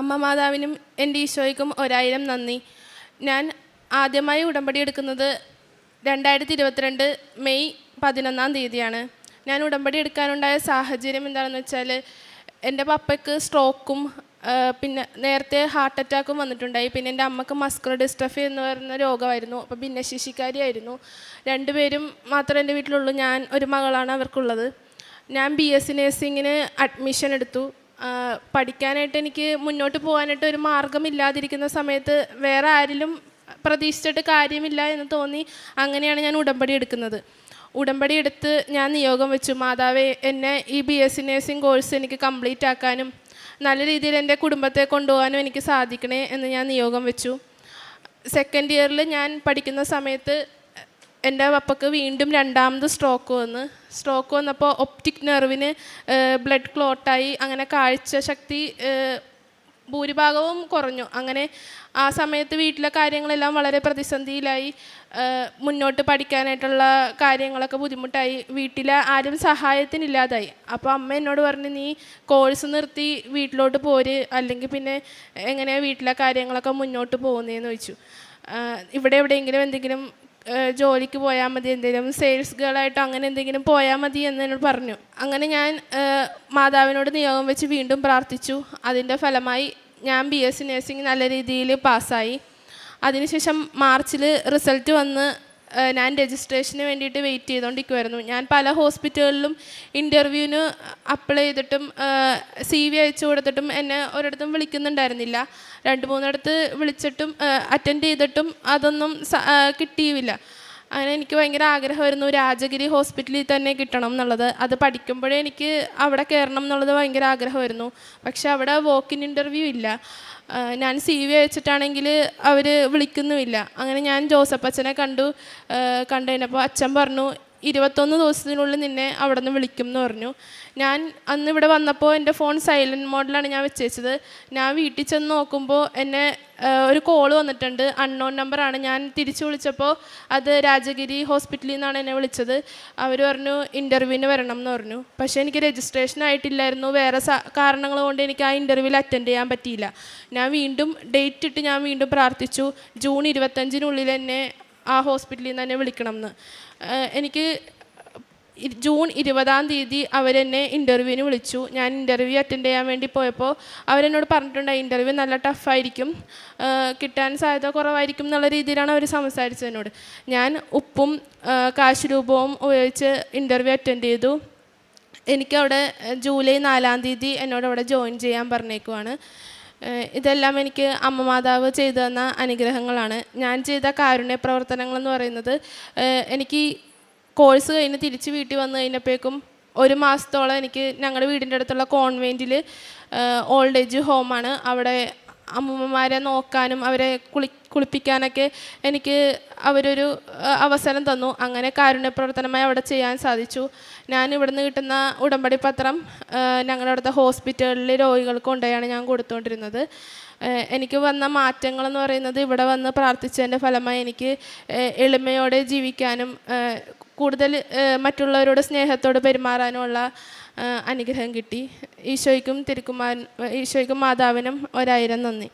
അമ്മ മാതാവിനും എന്റെ ഈശോയ്ക്കും ഒരായിരം നന്ദി. ഞാൻ ആദ്യമായി ഉടമ്പടി എടുക്കുന്നത് രണ്ടായിരത്തി ഇരുപത്തിരണ്ട് മെയ് പതിനൊന്നാം തീയതിയാണ്. ഞാൻ ഉടമ്പടി എടുക്കാനുണ്ടായ സാഹചര്യം എന്താണെന്ന് വെച്ചാൽ എന്റെ പപ്പയ്ക്ക് സ്ട്രോക്കും പിന്നെ നേരത്തെ ഹാർട്ട് അറ്റാക്കും വന്നിട്ടുണ്ടായി. പിന്നെ എന്റെ അമ്മയ്ക്ക് മസ്കുലർ ഡിസ്ട്രഫി എന്ന് പറയുന്ന രോഗമായിരുന്നു. അപ്പോൾ ഭിന്നശേഷിക്കാരിയായിരുന്നു. രണ്ടുപേരും മാത്രമേ എന്റെ വീട്ടിലുള്ളൂ. ഞാൻ ഒരു മകളാണ് അവർക്കുള്ളത്. ഞാൻ ബി എസ് സി നേഴ്സിങ്ങിന് അഡ്മിഷൻ എടുത്തു. പഠിക്കാനായിട്ട് എനിക്ക് മുന്നോട്ട് പോകാനായിട്ട് ഒരു മാർഗമില്ലാതിരിക്കുന്ന സമയത്ത് വേറെ ആരിലും പ്രതീക്ഷിച്ചിട്ട് കാര്യമില്ല എന്ന് തോന്നി അങ്ങനെയാണ് ഞാൻ ഉടമ്പടി എടുക്കുന്നത്. ഉടമ്പടി എടുത്ത് ഞാൻ നിയോഗം വെച്ചു. മാതാവേ എന്നെ ഈ ബി എസ് നേഴ്സിംഗ് കോഴ്സ് എനിക്ക് കംപ്ലീറ്റ് ആക്കാനും നല്ല രീതിയിൽ എന്റെ കുടുംബത്തെ കൊണ്ടുപോകാനും എനിക്ക് സാധിക്കണേ എന്ന് ഞാൻ നിയോഗം വെച്ചു. സെക്കൻഡ് ഇയറിൽ ഞാൻ പഠിക്കുന്ന സമയത്ത് എന്റെ പപ്പക്ക് വീണ്ടും രണ്ടാമത് സ്ട്രോക്ക് വന്ന്. സ്ട്രോക്ക് വന്നപ്പോൾ ഒപ്റ്റിക് നെർവിന് ബ്ലഡ് ക്ലോട്ടായി അങ്ങനെ കാഴ്ച ശക്തി ഭൂരിഭാഗവും കുറഞ്ഞു. അങ്ങനെ ആ സമയത്ത് വീട്ടിലെ കാര്യങ്ങളെല്ലാം വളരെ പ്രതിസന്ധിയിലായി. മുന്നോട്ട് പഠിക്കാനായിട്ടുള്ള കാര്യങ്ങളൊക്കെ ബുദ്ധിമുട്ടായി. വീട്ടിലെ ആരും സഹായത്തിനില്ലാതായി. അപ്പോൾ അമ്മ എന്നോട് പറഞ്ഞു നീ കോഴ്സ് നിർത്തി വീട്ടിലോട്ട് പോര്. അല്ലെങ്കിൽ പിന്നെ എങ്ങനെയാണ് വീട്ടിലെ കാര്യങ്ങളൊക്കെ മുന്നോട്ട് പോകുന്നതെന്ന് ചോദിച്ചു. ഇവിടെ എവിടെയെങ്കിലും എന്തെങ്കിലും ജോലിക്ക് പോയാൽ മതി എന്തെങ്കിലും സെയിൽസ് ഗേളായിട്ടോ അങ്ങനെ എന്തെങ്കിലും പോയാൽ മതി എന്ന് എന്നോട് പറഞ്ഞു. അങ്ങനെ ഞാൻ മാതാവിനോട് നിയോഗം വെച്ച് വീണ്ടും പ്രാർത്ഥിച്ചു. അതിന്റെ ഫലമായി ഞാൻ ബി എസ് സി നഴ്സിംഗ് നല്ല രീതിയിൽ പാസ്സായി അതിനുശേഷം മാർച്ചിൽ റിസൾട്ട് വന്ന് ഞാൻ രജിസ്ട്രേഷന് വേണ്ടിയിട്ട് വെയിറ്റ് ചെയ്തുകൊണ്ടിരിക്കുമായിരുന്നു ഞാൻ പല ഹോസ്പിറ്റലുകളിലും ഇന്റർവ്യൂവിന് അപ്ലൈ ചെയ്തിട്ടും സി വി അയച്ചു കൊടുത്തിട്ടും എന്നെ ഒരിടത്തും വിളിക്കുന്നുണ്ടായിരുന്നില്ല. രണ്ട് മൂന്നിടത്ത് വിളിച്ചിട്ടും അറ്റൻഡ് ചെയ്തിട്ടും അതൊന്നും കിട്ടിയുമില്ല അങ്ങനെ എനിക്ക് ഭയങ്കര ആഗ്രഹമായിരുന്നു രാജഗിരി ഹോസ്പിറ്റലിൽ തന്നെ കിട്ടണം എന്നുള്ളത്. അത് പഠിക്കുമ്പോഴേ എനിക്ക് അവിടെ കയറണം എന്നുള്ളത് ഭയങ്കര ആഗ്രഹമായിരുന്നു. പക്ഷെ അവിടെ വോക്കിൻ ഇന്റർവ്യൂ ഇല്ല. ഞാൻ സി വി അയച്ചിട്ടാണെങ്കിൽ അവർ വിളിക്കുന്നുമില്ല. അങ്ങനെ ഞാൻ ജോസഫ് അച്ഛനെ കണ്ടു. കണ്ടു കഴിഞ്ഞപ്പോൾ അച്ഛൻ പറഞ്ഞു ഇരുപത്തൊന്ന് ദിവസത്തിനുള്ളിൽ നിന്നെ അവിടെ നിന്ന് വിളിക്കും എന്ന് പറഞ്ഞു. ഞാൻ അന്ന് ഇവിടെ വന്നപ്പോൾ എന്റെ ഫോൺ സൈലന്റ് മോഡിലാണ് ഞാൻ വെച്ചേച്ചത്. ഞാൻ വീട്ടിൽ ചെന്ന് നോക്കുമ്പോൾ എന്നെ ഒരു കോൾ വന്നിട്ടുണ്ട്. അൺനോൺ നമ്പറാണ്. ഞാൻ തിരിച്ചു വിളിച്ചപ്പോൾ അത് രാജഗിരി ഹോസ്പിറ്റലിൽ നിന്നാണ് എന്നെ വിളിച്ചത്. അവർ പറഞ്ഞു ഇന്റർവ്യൂവിന് വരണം എന്ന് പറഞ്ഞു. പക്ഷേ എനിക്ക് രജിസ്ട്രേഷൻ ആയിട്ടില്ലായിരുന്നു. വേറെ കാരണങ്ങൾ കൊണ്ട് എനിക്ക് ആ ഇന്റർവ്യൂവിൽ അറ്റൻഡ് ചെയ്യാൻ പറ്റിയില്ല. ഞാൻ വീണ്ടും ഡേറ്റ് ഇട്ട് ഞാൻ വീണ്ടും പ്രാർത്ഥിച്ചു. ജൂൺ ഇരുപത്തഞ്ചിനുള്ളിൽ എന്നെ ആ ഹോസ്പിറ്റലിൽ നിന്ന് തന്നെ വിളിക്കണം എന്ന് എനിക്ക് ജൂൺ ഇരുപതാം തീയതി അവരെന്നെ ഇന്റർവ്യൂവിന് വിളിച്ചു. ഞാൻ ഇന്റർവ്യൂ അറ്റൻഡ് ചെയ്യാൻ വേണ്ടി പോയപ്പോൾ അവരെന്നോട് പറഞ്ഞിട്ടുണ്ട് ഇന്റർവ്യൂ നല്ല ടഫായിരിക്കും. കിട്ടാൻ സാധ്യത കുറവായിരിക്കും എന്നുള്ള രീതിയിലാണ് അവർ സംസാരിച്ചത് എന്നോട്. ഞാൻ ഉപ്പും കാശുരൂപവും കാശ് രൂപവും ഉപയോഗിച്ച് ഇന്റർവ്യൂ അറ്റൻഡ് ചെയ്തു. എനിക്കവിടെ ജൂലൈ നാലാം തീയതി എന്നോട് അവിടെ ജോയിൻ ചെയ്യാൻ പറഞ്ഞേക്കുവാണ്. ഇതെല്ലാം എനിക്ക് അമ്മ മാതാവ് ചെയ്തു തന്ന അനുഗ്രഹങ്ങളാണ്. ഞാൻ ചെയ്ത കാരുണ്യ പ്രവർത്തനങ്ങൾ എന്ന് പറയുന്നത് എനിക്ക് കോഴ്സ് കഴിഞ്ഞ് തിരിച്ച് വീട്ടിൽ വന്നു കഴിഞ്ഞപ്പോഴേക്കും ഒരു മാസത്തോളം എനിക്ക് ഞങ്ങളുടെ വീടിന്റെ അടുത്തുള്ള കോൺവെന്റിൽ ഓൾഡ് ഏജ് ഹോമാണ് അവിടെ അമ്മൂമ്മമാരെ നോക്കാനും അവരെ കുളി കുളിപ്പിക്കാനൊക്കെ എനിക്ക് അവരൊരു അവസരം തന്നു. അങ്ങനെ കാരുണ്യ പ്രവർത്തനമായി അവിടെ ചെയ്യാൻ സാധിച്ചു. ഞാൻ ഇവിടുന്ന് കിട്ടുന്ന ഉടമ്പടി പത്രം ഞങ്ങളുടെ അവിടുത്തെ ഹോസ്പിറ്റലിൽ രോഗികൾക്ക് കൊണ്ടുപോയാണ് ഞാൻ കൊടുത്തുകൊണ്ടിരുന്നത് എനിക്ക് വന്ന മാറ്റങ്ങളെന്ന് പറയുന്നത് ഇവിടെ വന്ന് പ്രാർത്ഥിച്ചതിന്റെ ഫലമായി എനിക്ക് എളിമയോടെ ജീവിക്കാനും കൂടുതൽ മറ്റുള്ളവരോട് സ്നേഹത്തോട് പെരുമാറാനുമുള്ള അനുഗ്രഹം കിട്ടി. ഈശോയ്ക്കും തിരുക്കുമാൻ ഈശോയ്ക്കും മാതാവിനും ഒരായിരം നന്ദി.